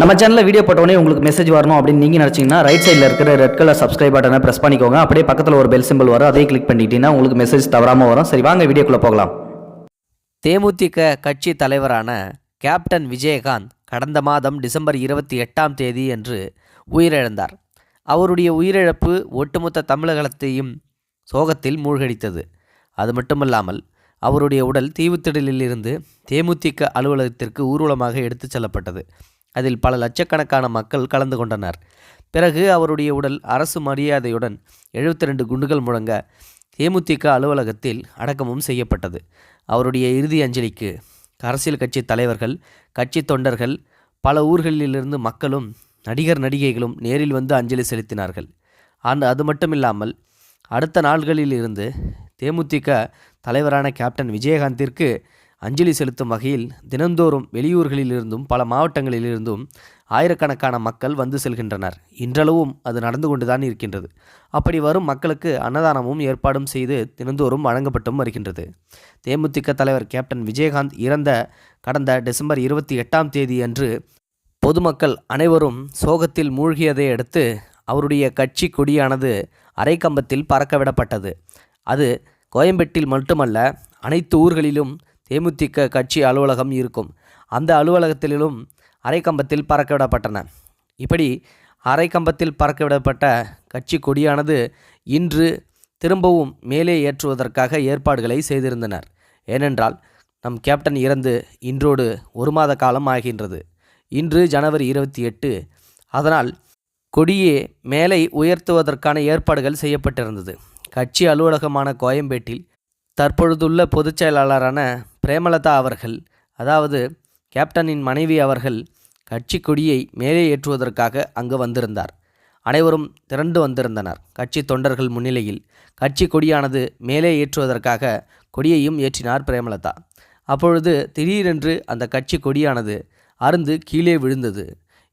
நம்ம சேனலில் வீடியோ போட்டோடனே உங்களுக்கு மெசேஜ் வரணும் அப்படின்னு நீங்கள் நினச்சிங்கன்னா ரைட் சைடில் இருக்கிற ரெட் கலர் சப்ஸ்கிரைப் பட்டனை ப்ரெஸ் பண்ணிக்கோங்க. அப்படியே பக்கத்தில் ஒரு பெல் சிம்பிள் வரும். அதே கிளிக் பண்ணிட்டீங்கன்னா உங்களுக்கு மெசேஜ் தவறாமல் வரும். சரி வாங்க வீடியோக்குள்ளே போகலாம். தேமுதிக கட்சி தலைவரான கேப்டன் விஜயகாந்த் கடந்த மாதம் டிசம்பர் இருபத்தி எட்டாம் தேதி என்று உயிரிழந்தார். அவருடைய உயிரிழப்பு ஒட்டுமொத்த தமிழகத்தையும் சோகத்தில் மூழ்கடித்தது. அது மட்டுமல்லாமல் அவருடைய உடல் தீவுத்திடலில் இருந்து தேமுதிக அலுவலகத்திற்கு ஊர்வலமாக எடுத்துச் செல்லப்பட்டது. அதில் பல லட்சக்கணக்கான மக்கள் கலந்து கொண்டனர். பிறகு அவருடைய உடல் அரசு மரியாதையுடன் 72 ரெண்டு குண்டுகள் முழங்க தேமுதிக அலுவலகத்தில் அடக்கமும் செய்யப்பட்டது. அவருடைய இறுதி அஞ்சலிக்கு அரசியல் கட்சி தலைவர்கள் கட்சி தொண்டர்கள் பல ஊர்களிலிருந்து மக்களும் நடிகர் நடிகைகளும் நேரில் வந்து அஞ்சலி செலுத்தினார்கள். அந்த அது மட்டுமில்லாமல் அடுத்த நாள்களில் இருந்து தேமுதிக தலைவரான கேப்டன் விஜயகாந்திற்கு அஞ்சலி செலுத்தும் வகையில் தினந்தோறும் வெளியூர்களிலிருந்தும் பல மாவட்டங்களிலிருந்தும் ஆயிரக்கணக்கான மக்கள் வந்து செல்கின்றனர். இன்றளவும் அது நடந்து கொண்டுதான் இருக்கின்றது. அப்படி வரும் மக்களுக்கு அன்னதானமும் ஏற்பாடும் செய்து தினந்தோறும் வழங்கப்பட்டும் வருகின்றது. தேமுதிக தலைவர் கேப்டன் விஜயகாந்த் இறந்த கடந்த டிசம்பர் இருபத்தி எட்டாம் தேதி அன்று பொதுமக்கள் அனைவரும் சோகத்தில் மூழ்கியதை அடுத்து அவருடைய கட்சி கொடியானது அரைக்கம்பத்தில் பறக்கவிடப்பட்டது. அது கோயம்பேட்டில் மட்டுமல்ல அனைத்து ஊர்களிலும் தேமுதிக கட்சி அலுவலகம் இருக்கும். அந்த அலுவலகத்திலும் அரைக்கம்பத்தில் பறக்கவிடப்பட்டன. இப்படி அரைக்கம்பத்தில் பறக்கவிடப்பட்ட கட்சி கொடியானது இன்று திரும்பவும் மேலே ஏற்றுவதற்காக ஏற்பாடுகளை செய்திருந்தனர். ஏனென்றால் நம் கேப்டன் இறந்து இன்றோடு ஒரு மாத காலம் ஆகின்றது. இன்று ஜனவரி இருபத்தி எட்டு. அதனால் கொடியே மேலே உயர்த்துவதற்கான ஏற்பாடுகள் செய்யப்பட்டிருந்தது. கட்சி அலுவலகமான கோயம்பேட்டில் தற்பொழுதுள்ள பொதுச் செயலாளரான பிரேமலதா அவர்கள் அதாவது கேப்டனின் மனைவி அவர்கள் கட்சி கொடியை மேலே ஏற்றுவதற்காக அங்கு வந்திருந்தார். அனைவரும் திரண்டு வந்திருந்தனர். கட்சி தொண்டர்கள் முன்னிலையில் கட்சி கொடியானது மேலே ஏற்றுவதற்காக கொடியையும் ஏற்றினார் பிரேமலதா. அப்பொழுது திடீரென்று அந்த கட்சி கொடியானது அருந்து கீழே விழுந்தது.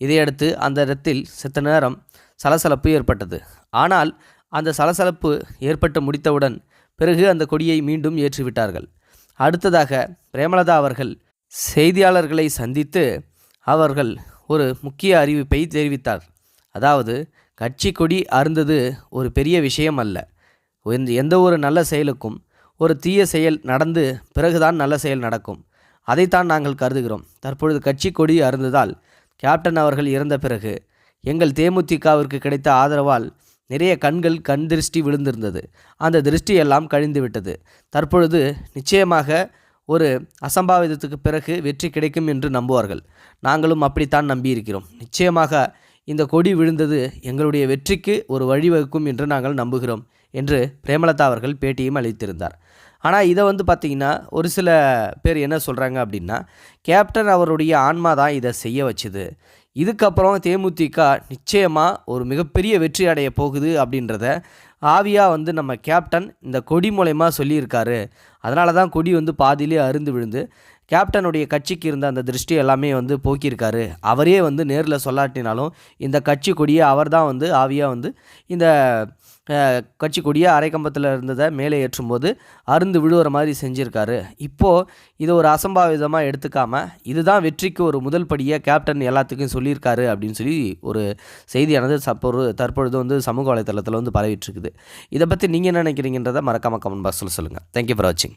இதையடுத்து அந்த இடத்தில் சித்த நேரம் சலசலப்பு ஏற்பட்டது. ஆனால் அந்த சலசலப்பு ஏற்பட்டு முடித்தவுடன் பிறகு அந்த கொடியை மீண்டும் ஏற்றிவிட்டார்கள். அடுத்ததாக பிரேமலதா அவர்கள் செய்தியாளர்களை சந்தித்து அவர்கள் ஒரு முக்கிய அறிவிப்பை தெரிவித்தார். அதாவது கட்சி கொடி அருந்தது ஒரு பெரிய விஷயம் அல்ல. எந்த- எந்த ஒரு நல்ல செயலுக்கும் ஒரு தீய செயல் நடந்து பிறகுதான் நல்ல செயல் நடக்கும். அதைத்தான் நாங்கள் கருதுகிறோம். தற்பொழுது கட்சி கொடி அருந்ததால் கேப்டன் அவர்கள் இறந்த பிறகு எங்கள் தேமுதிகவிற்கு கிடைத்த ஆதரவால் நிறைய கண்கள் கண் திருஷ்டி விழுந்திருந்தது. அந்த திருஷ்டியெல்லாம் கழிந்து விட்டது. தற்பொழுது நிச்சயமாக ஒரு அசம்பாவிதத்துக்கு பிறகு வெற்றி கிடைக்கும் என்று நம்புவார்கள். நாங்களும் அப்படித்தான் நம்பியிருக்கிறோம். நிச்சயமாக இந்த கொடி விழுந்தது எங்களுடைய வெற்றிக்கு ஒரு வழிவகுக்கும் என்று நாங்கள் நம்புகிறோம் என்று பிரேமலதா அவர்கள் பேட்டியும் அளித்திருந்தார். ஆனால் இதை வந்து பார்த்திங்கன்னா ஒரு சில பேர் என்ன சொல்கிறாங்க அப்படின்னா கேப்டன் அவருடைய ஆன்மா தான் இதை செய்ய வச்சுது. இதுக்கப்புறம் தேமுதிக நிச்சயமாக ஒரு மிகப்பெரிய வெற்றி அடைய போகுது அப்படின்றத ஆவியாக வந்து நம்ம கேப்டன் இந்த கொடி மூலயமா சொல்லியிருக்காரு. அதனால தான் கொடி வந்து பாதியிலே அருந்து விழுந்து கேப்டனுடைய கட்சிக்கு இருந்த அந்த திருஷ்டி எல்லாமே வந்து போக்கியிருக்காரு. அவரே வந்து நேரில் சொல்லாட்டினாலும் இந்த கட்சி கொடியை அவர் தான் வந்து ஆவியாக வந்து இந்த கட்சி கொடியை அரைக்கம்பத்தில் இருந்ததை மேலே ஏற்றும்போது அருந்து விழுவுற மாதிரி செஞ்சுருக்காரு. இப்போது இதை ஒரு அசம்பாவிதமாக எடுத்துக்காமல் இதுதான் வெற்றிக்கு ஒரு முதல் படியை கேப்டன் எல்லாத்துக்கும் சொல்லியிருக்காரு அப்படின்னு சொல்லி ஒரு செய்தியானது சப்பொரு தற்பொழுது வந்து சமூக வலைத்தளத்தில் வந்து பரவிட்டுருக்குது இதை பற்றி நீங்கள் என்ன நினைக்கிறீங்கன்றதை மறக்காமல் கமெண்ட் பாக்ஸில் சொல்லுங்கள் தேங்க்யூ ஃபார் வாட்சிங்